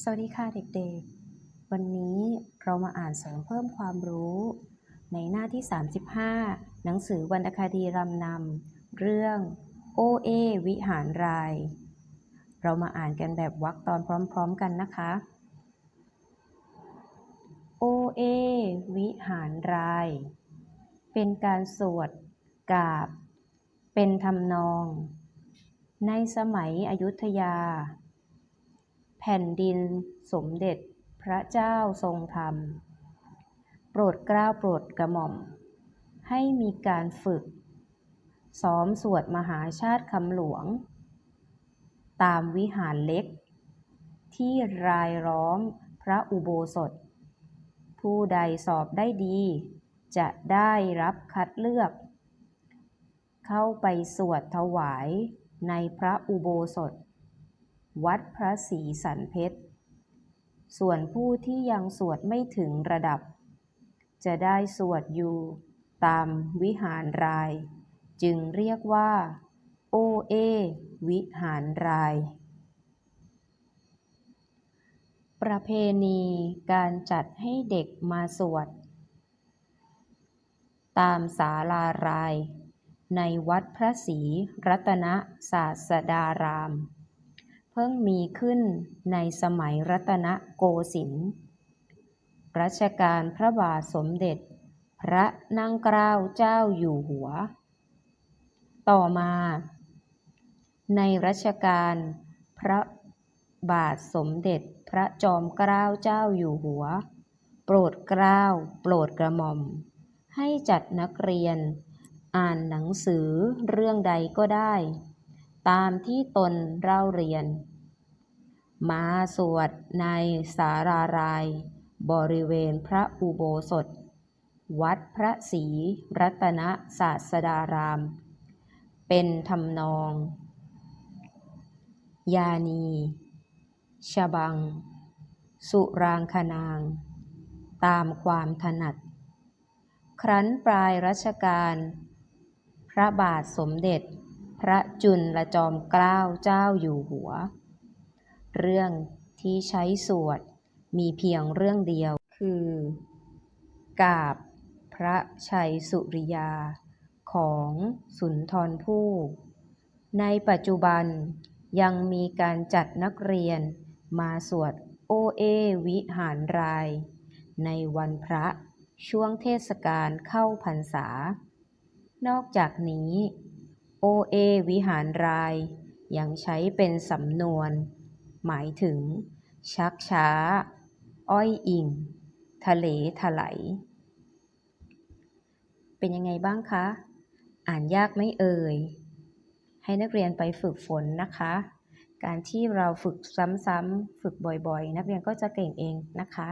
สวัสดีค่ะเด็กๆ วันนี้เรามาอ่านเสริมเพิ่มความรู้ ในหน้าที่ 35 หนังสือวรรณคดีรำนำเรื่องโอเอวิหารราย เรามาอ่านกันแบบวรรคตอนพร้อม ๆ กันนะคะโอเอวิหารราย เป็นการสวดกาบ เป็นทำนอง ในสมัยอยุธยา แผ่นดินสมเด็จพระเจ้าทรงธรรม โปรดเกล้าโปรดกระหม่อม ให้มีการฝึก ซ้อมสวดมหาชาติคำหลวง ตามวิหารเล็ก ที่รายล้อมพระอุโบสถ ผู้ใดสอบได้ดี จะได้รับคัดเลือก เข้าไปสวดถวายในพระอุโบสถ วัดพระศรีสันเพชร ส่วนผู้ที่ยังสวดไม่ถึงระดับ จะได้สวดอยู่ตามวิหารราย จึงเรียกว่า โอเอ วิหารราย ประเพณีการจัดให้เด็กมาสวด ตามศาลาราย ในวัดพระศรีรัตนศาสดาราม เพิ่งมีขึ้นในสมัยรัตนโกสินทร์รัชกาลพระบาทสมเด็จ พระนั่งเกล้าเจ้าอยู่หัว ต่อมา ในรัชกาลพระบาทสมเด็จพระจอมเกล้าเจ้าอยู่หัว โปรดเกล้าโปรดกระหม่อม ให้จัดนักเรียน อ่านหนังสือเรื่องใดก็ได้ ตามที่ตนเล่าเรียน มาสวดในสาราราย บริเวณพระอุโบสถ วัดพระศรีรัตนศาสดาราม เป็นทำนอง ยานี ชบัง สุรางคนาง ตามความถนัด ครั้นปลายรัชกาลพระบาทสมเด็จ พระจุลจอมเกล้าเจ้าอยู่หัว เรื่องที่ใช้สวดมีเพียงเรื่องเดียวคือกาบพระชัยสุริยาของสุนทรภู่ในปัจจุบันยังมีการจัดนักเรียนมาสวดโอเอวิหารราย ในวันพระช่วงเทศกาลเข้าพรรษา นอกจากนี้ โอเอวิหารราย ยังใช้เป็นสำนวน หมายถึง ชักช้า อ้อยอิง ทะเลถลายเป็นยังไงบ้างคะ อ่านยากไม่เอ่ย ให้นักเรียนไปฝึกฝนนะคะ การที่เราฝึกซ้ำๆฝึกบ่อยๆ นักเรียนก็จะเก่งเองนะคะ